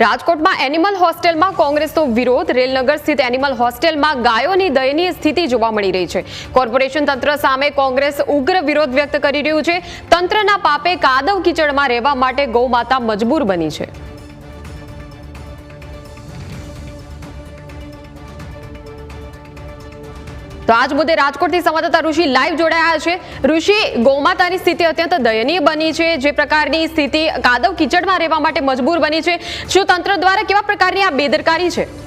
રાજકોટમાં એનિમલ હોસ્ટેલમાં કોંગ્રેસનો વિરોધ. રેલનગર સ્થિત એનિમલ હોસ્ટેલમાં ગાયોની દયનીય સ્થિતિ જોવા મળી રહી છે. કોર્પોરેશન તંત્ર સામે કોંગ્રેસ ઉગ્ર વિરોધ વ્યક્ત કરી રહ્યું છે. તંત્રના પાપે કાદવ કિચડમાં રહેવા માટે ગૌમાતા મજબૂર બની છે. તો આજ મુદ્દે રાજકોટથી સંવાદદાતા ઋષિ લાઈવ જોડાયા છે. ઋષિ, ગૌમાતાની સ્થિતિ અત્યંત દયનીય બની છે. જે પ્રકારની સ્થિતિ કાદવ કિચડમાં રહેવા માટે મજબૂર બની છે. શું તંત્ર દ્વારા કેવા પ્રકારની આ બેદરકારી છે?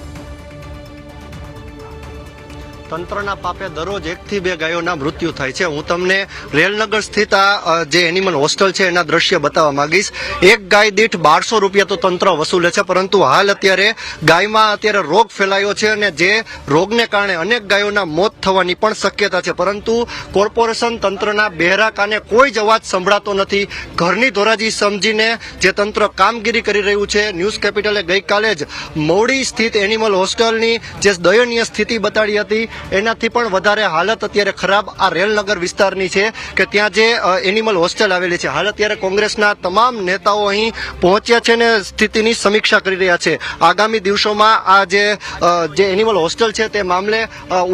તંત્રના પાપે દરરોજ એકથી બે ગાયોના મૃત્યુ થાય છે. હું તમને રેલનગર સ્થિત આ જે એનિમલ હોસ્ટેલ છે એના દ્રશ્ય બતાવવા માંગીશ. એક ગાય દીઠ બારસો રૂપિયા તો તંત્ર વસૂલે છે, પરંતુ હાલ અત્યારે ગાયમાં અત્યારે રોગ ફેલાયો છે અને જે રોગને કારણે અનેક ગાયોના મોત થવાની પણ શક્યતા છે. પરંતુ કોર્પોરેશન તંત્રના બહેરા કાને કોઈ જ અવાજ સંભળાતો નથી. ઘરની ધોરાજી સમજીને જે તંત્ર કામગીરી કરી રહ્યું છે, ન્યૂઝ કેપિટલે ગઈકાલે જ મોડી સ્થિત એનિમલ હોસ્ટેલની જે દયનીય સ્થિતિ બતાડી હતી. એનાથી પણ વધારે હાલત અત્યારે ખરાબ આ રેલનગર વિસ્તારની છે કે ત્યાં જે એનિમલ હોસ્ટેલ આવેલી છે. હાલ અત્યારે કોંગ્રેસના તમામ નેતાઓ અહીં પહોંચ્યા છે ને સ્થિતિની સમીક્ષા કરી રહ્યા છે. આગામી દિવસોમાં આ જે જે એનિમલ હોસ્ટેલ છે તે મામલે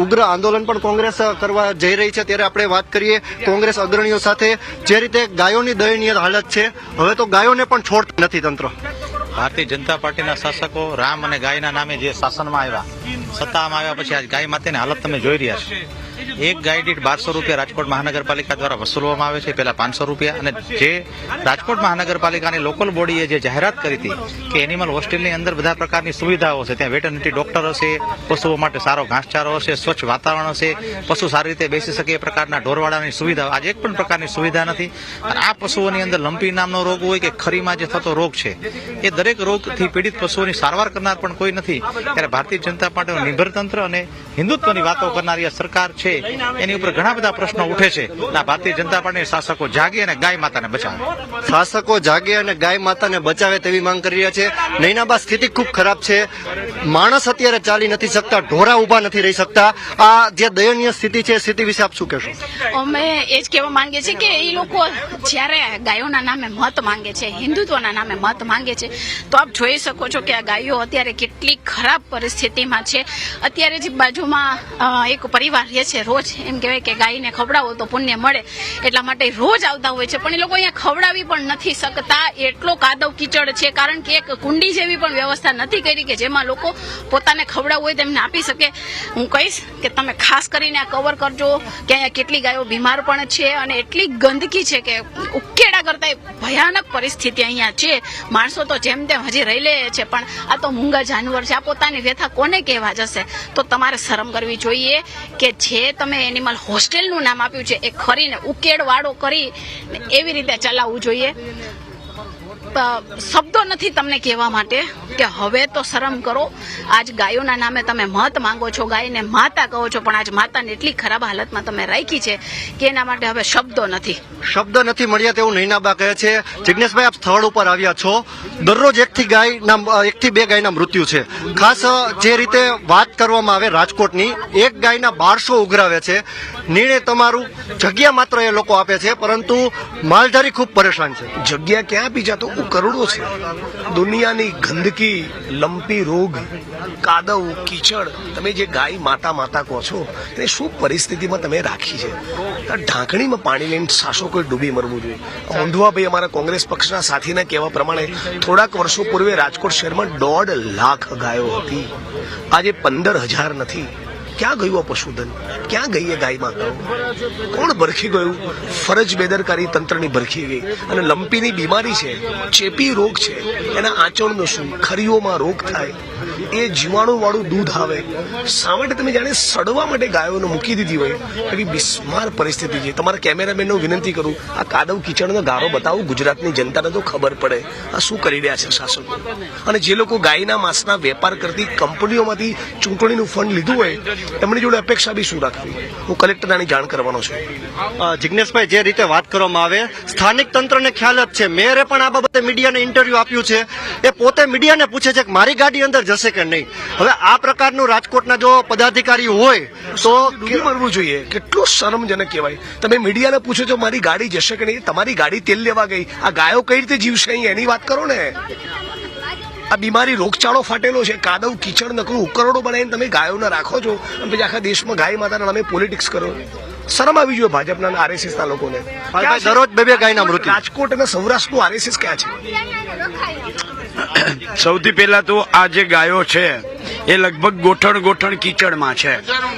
ઉગ્ર આંદોલન પણ કોંગ્રેસ કરવા જઈ રહી છે. ત્યારે આપણે વાત કરીએ કોંગ્રેસ અગ્રણીઓ સાથે. જે રીતે ગાયોની દયનીય હાલત છે, હવે તો ગાયોને પણ છોડતા નથી તંત્ર. ભારતીય જનતા પાર્ટીના શાસકો રામ અને ગાયના નામે જે શાસનમાં આવ્યા સત્તામાં આવ્યા પછી આજ ગાય માતાની હાલત તમે જોઈ રહ્યા છો. એક ગાય દીઠ બારસો રૂપિયા રાજકોટ મહાનગરપાલિકા દ્વારા વસૂલવામાં આવે છે, પહેલા પાંચસો રૂપિયા. અને જે રાજકોટ મહાનગરપાલિકાની લોકલ બોડીએ જે જાહેરાત કરી હતી કે એનિમલ હોસ્ટેલની અંદર બધા પ્રકારની સુવિધાઓ છે. ત્યાં વેટરનરી ડોક્ટર હશે, પશુઓ માટે સારો ઘાસચારો હશે, સ્વચ્છ વાતાવરણ હશે, પશુ સારી રીતે બેસી શકે એ પ્રકારના ઢોરવાડાની સુવિધા આજે એક પણ પ્રકારની સુવિધા નથી. અને આ પશુઓની અંદર લંપી નામનો રોગ હોય કે ખરીમાં જે થતો રોગ છે, એ દરેક રોગથી પીડિત પશુઓની સારવાર કરનાર પણ કોઈ નથી. ત્યારે ભારતીય જનતા પાર્ટીનું નિર્ભર તંત્ર અને હિન્દુત્વની વાતો કરનારી આ સરકાર છે. એની ઉપર ઘણા બધા પ્રશ્નો ઉઠે છે. આ ભારતીય જનતા પાર્ટીના શાસકો જાગી અને ગાય માતાને બચાવે. શાસકો જાગે અને ગાય માતાને બચાવે તેવી માંગ કરી રહ્યા છે. નૈનાબા સ્થિતિ ખૂબ ખરાબ છે. માણસ અત્યારે ચાલી નથી શકતા ઢોરા ઊભા નથી રહી શકતા. આ જે દયનીય સ્થિતિ છે સ્થિતિ વિશે આપ શું કહેશો? અમે એ જ કહેવા માંગીએ છીએ કે એ લોકો જ્યારે ગાયોના નામે મત માંગે છે હિન્દુત્વના નામે મત માંગે છે તો આપ જોઈ શકો છો કે આ ગાયો અત્યારે કેટલી ખરાબ પરિસ્થિતિમાં છે. અત્યારે જે બાજુમાં એક પરિવાર રહે છે રોજ એમ કહેવાય કે ગાયને ખવડાવો તો પુણ્ય મળે, એટલા માટે રોજ આવતા હોય છે. પણ એ લોકો અહીંયા ખવડાવી પણ નથી શકતા. એટલો કાદવ કીચડ છે, કારણ કે એક કુંડી જેવી પણ વ્યવસ્થા નથી કરી કે જેમાં લોકો પોતાને ખવડાવવું હોય તેમને આપી શકે. હું કહીશ કે તમે ખાસ કરીને આ કવર કરજો, કે અહીંયા કેટલી ગાયો બીમાર પણ છે અને એટલી ગંદકી છે કે ઉકેડા કરતા ભયાનક પરિસ્થિતિ અહીંયા છે. માણસો તો જેમ તેમ હજી રહી લે છે, પણ આ તો મૂંગા જાનવર છે. આ પોતાની વ્યથા કોને કહેવા જશે? તો તમારે શરમ કરવી જોઈએ કે જે તમે એનિમલ હોસ્ટેલનું નામ આપ્યું છે એ ખરીને ઉકેડવાળો કરી એવી રીતે ચલાવવું જોઈએ. શબ્દો નથી તમને કહેવા માટે કે હવે તો શરમ કરો. આજ ગાયોના નામે તમે મત માંગો છો ગાયને માતા કહો છો પણ આજ માતાને એટલી ખરાબ હાલતમાં તમે રાખી છે કે એના માટે હવે શબ્દો નથી. શબ્દ નથી મળ્યા તેવું નૈનાબા કહે છે. જિગ્નેશભાઈ આપ સ્થળ ઉપર આવ્યા છો. દરરોજ એકથી ગાયના એકથી બે ગાયના મૃત્યુ છે. ખાસ જે રીતે વાત કરવામાં આવે રાજકોટની એક ગાયના બારસો ઉઘરાવે છે. નિર્ણય તમારું જગ્યા માત્ર એ લોકો આપે છે પરંતુ માલધારી ખૂબ પરેશાન છે. જગ્યા ક્યાં આપી જાતો? કરોડો છે. દુનિયાની ગંદકી, લંપી રોગ, કાદવ, કીચડ, તમે જે ગાય માતા માતા કહો છો, તે શું પરિસ્થિતિમાં તમે રાખી છે? ઢાંકણીમાં પાણી લઈને સાસો કોઈ ડૂબી મરવું જોઈએ. ઊંધવાભાઈ અમારા કોંગ્રેસ પક્ષના સાથીના કહેવા પ્રમાણે થોડાક વર્ષો પૂર્વે રાજકોટ શહેરમાં દોઢ લાખ ગાયો હતી. આજે પંદર હજાર નથી. ક્યાં ગયું આ પશુધન? ક્યાં ગઈ એ ગાય માતાઓ? કોણ ભરખી ગયું? ફરજ બેદરકારી તંત્રની ભરખી ગઈ અને લંપીની બીમારી છે, ચેપી રોગ છે, એના આચરણનું શું? ખરીઓમાં રોગ થાય. એ જીવાણુ વાળું દૂધ આવે. શા માટે તમે જાણે સડવા માટે ગાયોને મૂકી દીધી હોય? એવી બિસ્માર પરિસ્થિતિ છે. તમારા કેમેરામેનને વિનંતી કરું, આ કાદવ કીચડનો ગારો બતાવું. ગુજરાતની જનતાને તો ખબર પડે. આ શું કરી રહ્યા છે શાસકો? અને જે લોકો ગાયના માંસના વેપાર કરતી કંપનીઓમાંથી ચૂંટણીનું ફંડ લીધું હોય એમની જોડે અપેક્ષા બી શું રાખવી? હું કલેક્ટર આની જાણ કરવાનો છું. જિજ્ઞેશભાઈ જે રીતે વાત કરવામાં આવે, સ્થાનિક તંત્રને ખ્યાલ જ છે. મેયરે પણ આ બાબતે મીડિયાને ઇન્ટરવ્યુ આપ્યું છે. એ પોતે મીડિયાને પૂછે છે કે મારી ગાડી અંદર જશે કે નહીં? હવે આ પ્રકારનું રાજકોટના જો પદાધિકારી હોય તો મળવું જોઈએ? કેટલું શરમજનક કહેવાય. તમે મીડિયાને પૂછો છો મારી ગાડી જશે કે નહીં? તમારી ગાડી તેલ લેવા ગઈ. આ ગાયો કઈ રીતે જીવશે અહીં? એની વાત કરો ને. આ બીમારી રોગચાળો ફાટેલો છે. કાદવ કીચડ નકરું ઉકરડો બનાવીને તમે ગાયોને રાખો છો. અને પછી આખા દેશમાં ગાય માતાના નામે પોલિટિક્સ કરો. શરમ આવી જોઈએ ભાજપના આરએસએસ ના લોકોને. દરરોજ બે બે ગાયના મૃત્યુ. રાજકોટ અને સૌરાષ્ટ્રનું આરએસએસ ક્યાં છે? સૌથી પહેલા તો આ જે ગાયો છે એ લગભગ ગોઠણ ગોઠણ કીચડમાં છે.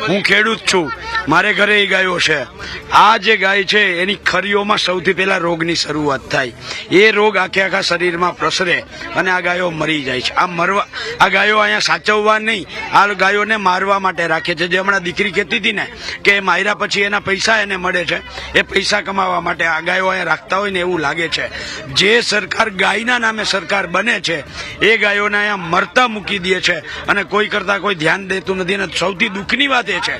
હું ખેડૂત છું. મારે ઘરે એ ગાયો છે. આ જે ગાય છે, એની ખરીઓમાં સૌથી પહેલા રોગની શરૂઆત થાય. એ રોગ આખે આખા શરીરમાં પ્રસરે અને આ ગાયો મરી જાય છે. આ મરવા, આ ગાયો અહીંયા સાચવવા નહીં. આ ગાયોને મારવા માટે રાખે છે. જે હમણાં દીકરી કહેતી હતી ને, કે માર્યા પછી એના પૈસા એને મળે છે. એ પૈસા કમાવા માટે આ ગાયો અહીંયા રાખતા હોય ને એવું લાગે છે. જે સરકાર ગાયના નામે સરકાર બને છે, એ ગાયોને અહીંયા મરતા મૂકી દે છે અને કોઈ કરતા કોઈ ધ્યાન દેતું નથી અને સૌથી દુઃખની વાત એ છે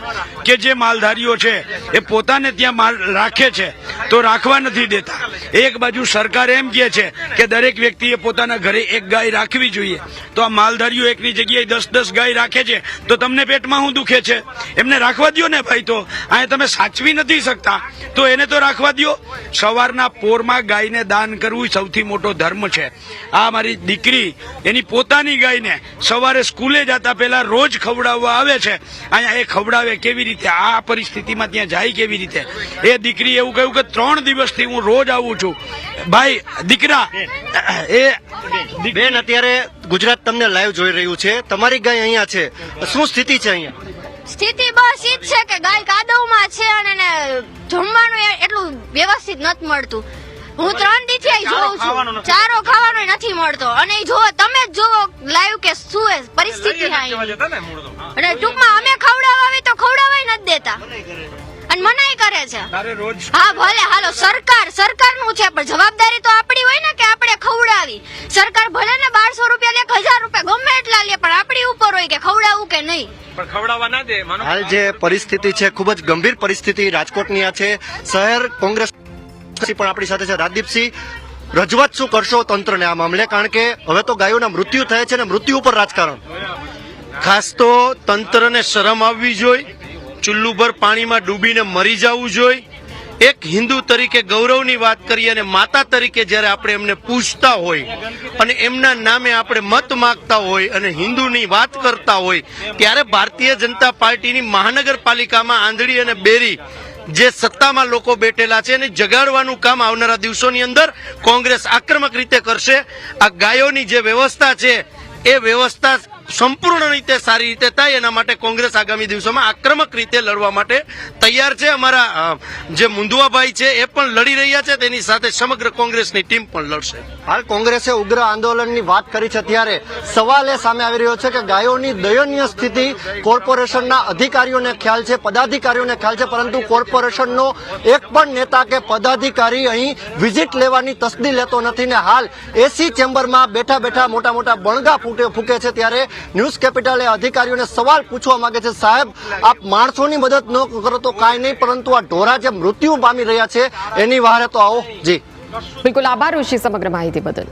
કે જે માલધારીઓ છે એ પોતાને ત્યાં માલ રાખે છે તો રાખવા નથી દેતા. એક બાજુ સરકાર એમ કહે છે કે દરેક વ્યક્તિએ પોતાના ઘરે એક ગાય રાખવી જોઈએ. તો આ માલધારીઓ એકની જગ્યાએ દસ દસ ગાય રાખે છે તો તમને પેટમાં શું દુખે છે? એમને રાખવા દ્યો ને ભાઈ તો. અહીંયા તમે સાચવી નથી શકતા. તો એને તો રાખવા દ્યો. સવારના પોરમાં ગાયને દાન કરવું સૌથી મોટો ધર્મ છે. આ મારી દીકરી, એની પોતાની ગાયને સવારે સ્કૂલે જતા પહેલા રોજ ખવડાવવા આવે છે. અહીંયા એ ખવડાવે કેવી રીતે? આ પરિસ્થિતિમાં ત્યાં જાય કેવી રીતે? એ દીકરી એવું કહ્યું કે ત્રણ દિવસથી હું રોજ આવું છું. ભાઈ દીકરા એ બેન અત્યારે ગુજરાત તમને લાઈવ જોઈ રહ્યું છે. તમારી ગાય અહીંયા છે. શું સ્થિતિ છે અહીંયા? સ્થિતિ બસ ઈ જ છે કે ગાય કાદવમાં છે અને એને જમવાનું એ- એટલું વ્યવસ્થિત નથી મળતું. હું ત્રણ દીથી જોઉં છું. ચારો ખાવાનો નથી મળતો. અને જો તમે જ જોવો લાઈવ કે શું એ પરિસ્થિતિ છે અને ટૂંકમાં અમે ખવડાવવા આવે તો ખવડાવાય નથી દેતા. અને મનાઈ કરે છે. હા ભલે હાલો સરકાર સરકારનું છે પણ જવાબદારી તો આપણી હોય ને કે આપણે ખવડાવી. સરકાર ભલે ને બારસો રૂપિયા લે હજાર રૂપિયા ગમે એટલા લે પણ આપણી ઉપર હોય કે ખવડાવવું કે નહીં. પણ ખવડાવવા ના દે માનો હાલ જે પરિસ્થિતિ છે ખૂબ જ ગંભીર પરિસ્થિતિ રાજકોટની આ છે. શહેર કોંગ્રેસ પણ આપણી સાથે છે. રાજદીપસિંહ, રજૂઆત શું કરશો તંત્રને આ મામલે? કારણ કે હવે તો ગાયોના મૃત્યુ થયા છે ને મૃત્યુ ઉપર રાજકારણ. ખાસ તો તંત્રને શરમ આવવી જોઈએ, ચુલ્લુભર પાણીમાં ડૂબીને મરી જવું જોઈએ. એક હિન્દુ તરીકે ગૌરવની વાત કરીએ અને માતા તરીકે જ્યારે આપણે એમને પૂછતા હોય અને એમના નામે આપણે મત માગતા હોય અને હિન્દુની વાત કરતા હોય, ત્યારે ભારતીય જનતા પાર્ટીની મહાનગરપાલિકામાં આંધળી અને બેરી જે સત્તામાં લોકો બેઠેલા છે એને જગાડવાનું કામ આવનારા દિવસોની અંદર કોંગ્રેસ આક્રમક રીતે કરશે. આ ગાયોની જે વ્યવસ્થા છે, એ વ્યવસ્થા સંપૂર્ણ રીતે સારી રીતે થાય એના માટે કોંગ્રેસ આગામી દિવસોમાં આક્રમક રીતે લડવા માટે તૈયાર છે. અમારા જે મુંદવાભાઈ છે એ પણ લડી રહ્યા છે. તેની સાથે સમગ્ર કોંગ્રેસની ટીમ પણ લડશે. હાલ કોંગ્રેસે ઉગ્ર આંદોલનની વાત કરી છે ત્યારે સવાલ એ સામે આવી રહ્યો છે કે ગાયોની દયનીય સ્થિતિ કોર્પોરેશનના અધિકારીઓને ખ્યાલ છે, પદાધિકારીઓને ખ્યાલ છે, પરંતુ કોર્પોરેશનનો એક પણ નેતા કે પદાધિકારી અહીં વિઝિટ લેવાની તસદી લેતો નથી ને હાલ એસી ચેમ્બરમાં બેઠા બેઠા મોટા મોટા બણગા ફૂટે ફૂકે છે ત્યારે ન્યૂઝ કેપિટલે અધિકારીઓને સવાલ પૂછવા માંગે છે. સાહેબ, આપ માણસોની મદદ ન કરો તો કાંઈ નહીં, પરંતુ આ ઢોરા જે મૃત્યુ પામી રહ્યા છે, એની વારે તો આવો. જી. બિલકુલ આભાર, ઋષિ, સમગ્ર માહિતી બદલ.